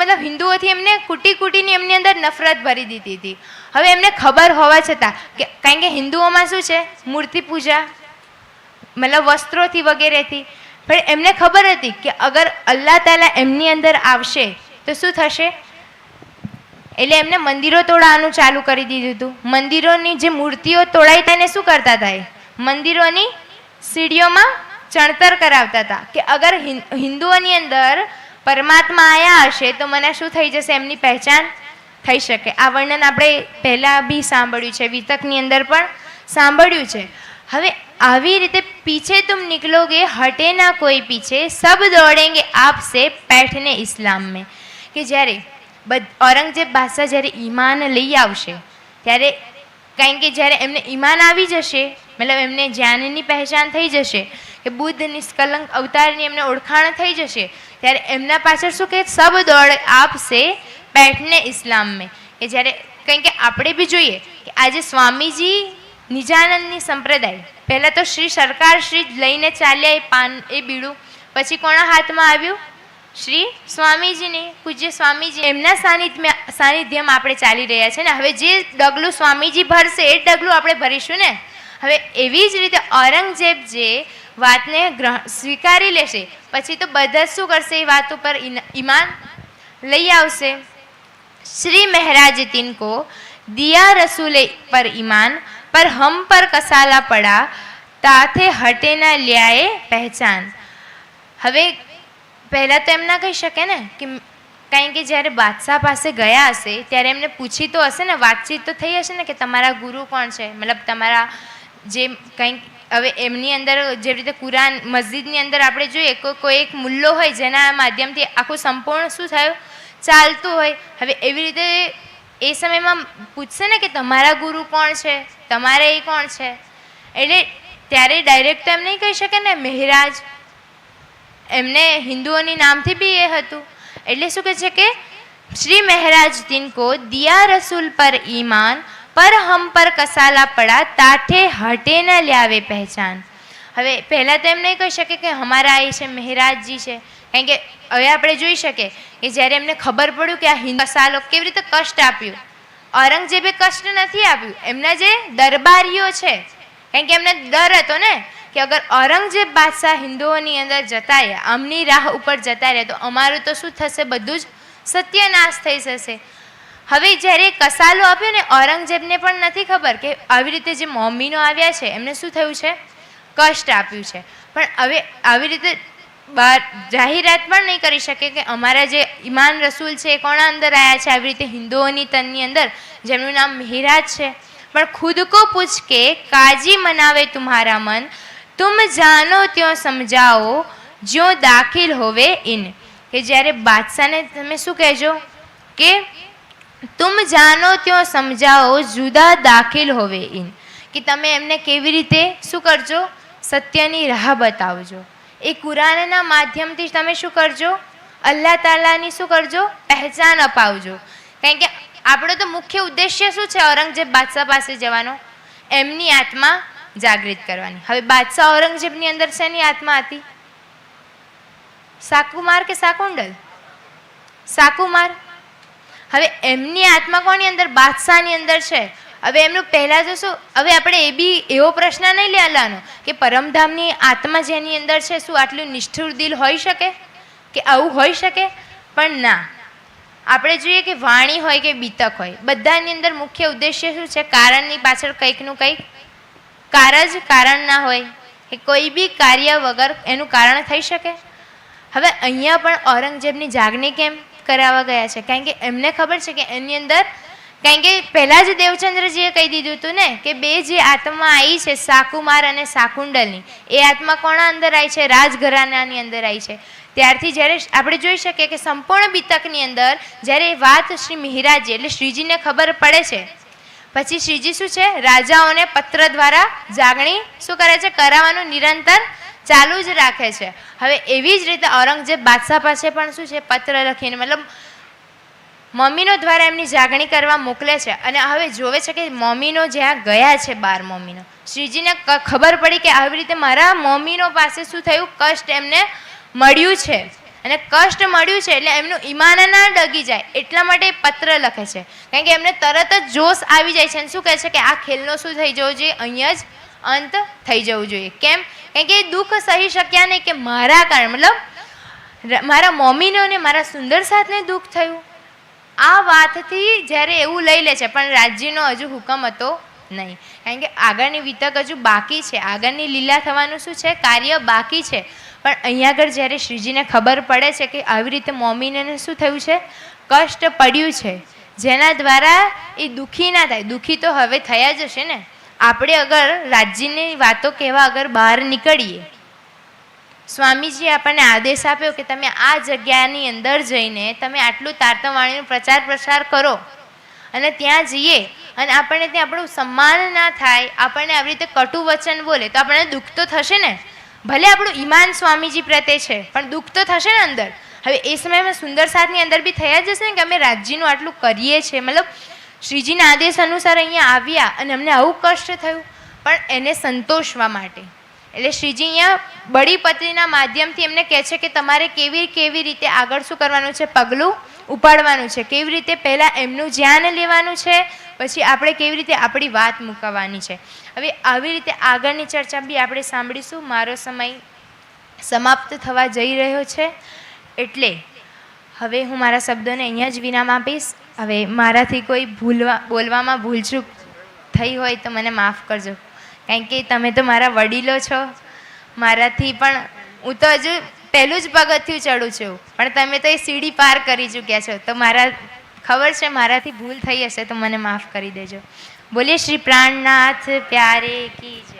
મતલબ હિન્દુઓથી એમને કૂટી કૂટીની એમની અંદર નફરત ભરી દીધી હતી. હવે એમને ખબર હોવા છતાં કે, કારણ કે હિન્દુઓમાં શું છે? મૂર્તિ પૂજા, મતલબ વસ્ત્રોથી વગેરેથી. પણ એમને ખબર હતી કે અગર અલ્લાહ તાલા એમની અંદર આવશે, તો શું થશે? એટલે એમને મંદિરો તોડાવાનું ચાલુ કરી દીધું હતું. મંદિરોની જે મૂર્તિઓ તોડાઈ તેને શું કરતા હતા મંદિરોની સીડીઓમાં ચણતર કરાવતા હતા કે અગર હિન- હિન્દુઓની અંદર પરમાત્મા આયા હશે તો મને શું થઈ જશે? એમની પહેચાન થઈ શકે. આ વર્ણન આપણે પહેલાં બી સાંભળ્યું છે, વિતકની અંદર પણ સાંભળ્યું છે. હવે આવી રીતે પીછે તુમ નિકલોગે હટે ના કોઈ પીછે, સબ દોડેંગે આપસે પેઠને ઇસ્લામ મેં. કે જ્યારે ઔરંગઝેબ બાદશાહ જ્યારે ઈમાન લઈ આવશે, ત્યારે કારણ કે જ્યારે એમને ઈમાન આવી જશે મતલબ એમને જ્ઞાનની પહેચાન થઈ જશે કે બુદ્ધ નિષ્કલંક અવતારની એમને ઓળખાણ થઈ જશે, ત્યારે એમના પાછળ શું કે સબ દોડ આપશે પેઠને ઇસ્લામ મેં કે જ્યારે કંઈ કે આપણે બી જોઈએ કે આજે સ્વામીજી નિજાનંદની સંપ્રદાય, પહેલાં તો શ્રી સરકાર શ્રી લઈને ચાલ્યા એ પાન, એ બીડું, પછી કોના હાથમાં આવ્યું? શ્રી સ્વામીજીને, પૂજ્ય સ્વામીજી. એમના સાનિધ્યમાં સાનિધ્યમાં આપણે ચાલી રહ્યા છે ને, હવે જે ડગલું સ્વામીજી ભરશે એ જ ડગલું આપણે ભરીશું ને? હવે એવી જ રીતે ઔરંગઝેબ જે વાતને ગ્રહણ સ્વીકારી લેશે, પછી તો બધા શું કરશે એ વાત ઉપર ઈમાન લઈ આવશે. શ્રી મહારાજ તિનકો દિયા રસુલે પર ઈમાન, પર હમ પર કસાલા પડા, તાથે હટેના લ્યાએ પહેચાન. હવે પહેલાં તો એમ ના કહી શકે ને કે કારણ કે જ્યારે બાદશાહ પાસે ગયા હશે, ત્યારે એમને પૂછી તો હશે ને, વાતચીત તો થઈ હશે ને કે તમારા ગુરુ કોણ છે? મતલબ તમારા જે કંઈક, હવે એમની અંદર જે રીતે કુરાન મસ્જિદની અંદર આપણે જોઈએ, કોઈ એક મુલ્લો હોય જેના માધ્યમથી આખું સંપૂર્ણ શું થયું? ચાલતું હોય. હવે એવી રીતે એ સમયમાં પૂછશે ને કે તમારા ગુરુ કોણ છે? તમારે એ કોણ છે? એટલે ત્યારે ડાયરેક્ટ તો એમ નહીં કહી શકે ને, મહેરાજ. એમને હિન્દુઓની નામથી બી એ હતું. એટલે શું કહે છે કે, શ્રી મહેરાજ તિनको દિયા રસૂલ પર ઈમાન પર હમ પર કસાલા પડા, તાઠે હટે ન લ્યાવે પહેચાન. હવે પહેલાં તો એમ નહીં કહી શકે કે અમારા એ છે, મહેરાજજી છે. કારણ કે હવે આપણે જોઈ શકીએ કે જ્યારે એમને ખબર પડ્યું કે આ હિન્દુ કસાલો કેવી રીતે કષ્ટ આપ્યું. ઔરંગઝેબે કષ્ટ નથી આપ્યું. એમના જે દરબારીઓ છે, કારણ કે એમને ડર હતો ને, કે અગર ઔરંગઝેબ બાદશાહ હિન્દુઓની અંદર જતા રહે આમની રાહ ઉપર જતા રહે તો અમારું તો શું થશે? બધું જ સત્યનાશ થઈ જશે. હવે જ્યારે કસાલો આપ્યો ને, ઔરંગઝેબને પણ નથી ખબર કે આવી રીતે જે મમ્મીનો આવ્યા છે, એમને શું થયું છે? કષ્ટ આપ્યું છે. પણ હવે આવી રીતે બહાર જાહેરાત પણ નહીં કરી શકે કે અમારા જે ઈમાન રસૂલ છે એ કોણા અંદર આવ્યા છે? આવી રીતે હિન્દુઓની તનની અંદર, જેમનું નામ મિહિરાજ છે. પણ ખુદ કો પૂછ કે કાજી મનાવે તુમ્હારા મન, તુમ જાનો ત્યો સમજાવો જ્યો દાખિલ હોવે ઇન. કે જ્યારે બાદશાહને તમે શું કહેજો? કે તુમ જાનો ત્યો સમજાવો જુદા દાખિલ હોવે ઇન કે તમે એમને કેવી રીતે શું કરજો સત્યની રાહ બતાવજો એ કુરાનના માધ્યમથી તમે શું કરજો અલ્લાહ તાલાની શું કરજો પહેચાન અપાવજો કારણ કે આપણો તો મુખ્ય ઉદ્દેશ્ય શું છે ઔરંગઝેબ બાદશાહ પાસે જવાનો એમની આત્મા જાગૃત કરવાની હવે બાદશાહ ઔરંગઝેબની અંદર શેની આત્મા હતી? સાકુમાર કે સાકુંડલ? સાકુમાર? હવે એમની આત્મા કોની અંદર? બાદશાહની અંદર છે. હવે એમનું પહેલાં તો શું હવે આપણે એ બી એવો પ્રશ્ન નહીં લેવાનો કે પરમધામની આત્મા જેની અંદર છે, શું આટલું નિષ્ઠુર દિલ હોઈ શકે? કે આવું હોઈ શકે? પણ ના. આપણે જોઈએ કે વાણી હોય કે બીતક હોય, બધાની અંદર મુખ્ય ઉદ્દેશ્ય શું છે? કારણની પાછળ કંઈકનું કંઈક. કાર જ કારણ ના હોય કે કોઈ બી કાર્ય વગર એનું કારણ થઈ શકે. હવે અહીંયા પણ ઔરંગઝેબની જાગણી કેમ? કરાવવા ગયા છે. કારણ કે એમને ખબર છે કે એની અંદર, કારણ કે પહેલાં જ દેવચંદ્રજીએ કહી દીધું હતું ને, કે બે જે આત્મા આવી છે સાકુમાર અને સાકુંડલની એ આત્મા કોણા અંદર આવી છે? રાજઘરાનાની અંદર આવી છે. ત્યારથી જ્યારે આપણે જોઈ શકીએ કે સંપૂર્ણ બીતકની અંદર, જ્યારે એ વાત શ્રી મિહિરાજી, એટલે શ્રીજીને ખબર પડે છે, પછી શ્રીજી શું છે? રાજાઓને પત્ર દ્વારા જાગણી શું કરે છે? કરાવવાનું નિરંતર ચાલુ જ રાખે છે. હવે એવી જ રીતે ઔરંગઝેબ બાદશાહ પાસે પણ શું છે? પત્ર લખીને, મતલબ મમ્મીનો દ્વારા એમની જાગણી કરવા મોકલે છે. અને હવે જોવે છે કે મમ્મીનો જ્યાં ગયા છે બાર મમ્મીનો. શ્રીજીને ખબર પડી કે આવી રીતે મારા મમ્મીનો પાસે શું થયું? કષ્ટ એમને મળ્યું છે. અને કષ્ટ મળ્યું છે એટલે એમનું ઈમાન ના ડગી જાય. એટલા માટે પત્ર લખે છે. કારણ કે એમને તરત જ જોશ આવી જાય છે અને શું કહે છે કે આ ખેલનો શું થઈ જવો જોઈએ? અહીંયા જ અંત થઈ જવું જોઈએ. કેમ? કારણ કે એ દુઃખ સહી શક્યા નહીં કે મારા કારણ, મતલબ મારા મમ્મીને અને મારા સુંદર સાથને દુઃખ થયું. આ વાતથી જ્યારે એવું લઈ લે છે, પણ રાજ્યનો હજુ હુકમ હતો નહીં. કારણ કે આગળની વિતક હજુ બાકી છે. આગળની લીલા થવાનું શું છે? કાર્ય બાકી છે. પણ અહીંયા આગળ જ્યારે શ્રીજીને ખબર પડે છે કે આવી રીતે મમ્મીને શું થયું છે? કષ્ટ પડ્યું છે. જેના દ્વારા એ દુઃખી ના થાય. દુઃખી તો હવે થયા જ હશે ને? આપણે અગર રાજ્યની વાતો કહેવા અગર બહાર નીકળીએ, સ્વામીજીએ આપણને આદેશ આપ્યો કે તમે આ જગ્યાની અંદર જઈને તમે આટલું તારતવાણીનો પ્રચાર પ્રસાર કરો અને ત્યાં જઈએ અને આપણને ત્યાં આપણું સન્માન ના થાય, આપણને આવી રીતે કટુ વચન બોલે, તો આપણને દુઃખ તો થશે ને? ભલે આપણું ઈમાન સ્વામીજી પ્રત્યે છે, પણ દુઃખ તો થશે ને અંદર? હવે એ સમયમાં સુંદર સાથની અંદર બી થયા જશે ને કે અમે રાજ્યનું આટલું કરીએ છીએ? મતલબ શ્રીજીના આદેશ અનુસાર અહીંયા આવ્યા અને અમને આવું કષ્ટ થયું, પણ એને સંતોષવા માટે. એટલે શ્રીજી અહીંયા બડી પત્રીના માધ્યમથી એમને કહે છે કે તમારે કેવી કેવી રીતે આગળ શું કરવાનું છે, પગલું ઉપાડવાનું છે, કેવી રીતે પહેલાં એમનું ધ્યાન લેવાનું છે, પછી આપણે કેવી રીતે આપણી વાત મૂકવાની છે. હવે આવી રીતે આગળની ચર્ચા બી આપણે સાંભળીશું. મારો સમય સમાપ્ત થવા જઈ રહ્યો છે. એટલે હવે હું મારા શબ્દોને અહીંયા જ વિરામ આપીશ. હવે મારાથી કોઈ ભૂલવા, બોલવામાં ભૂલચૂક થઈ હોય તો મને માફ કરજો. કારણ કે તમે તો મારા વડીલો છો. મારાથી પણ હું તો હજુ પહેલું જ પગથિયું ચડું છું. પણ તમે તો એ સીડી પાર કરી ચૂક્યા છો. તો મારા, ખબર છે મારાથી ભૂલ થઈ હશે તો મને માફ કરી દેજો. બોલીએ, શ્રી પ્રાણનાથ પ્યારે કી જય.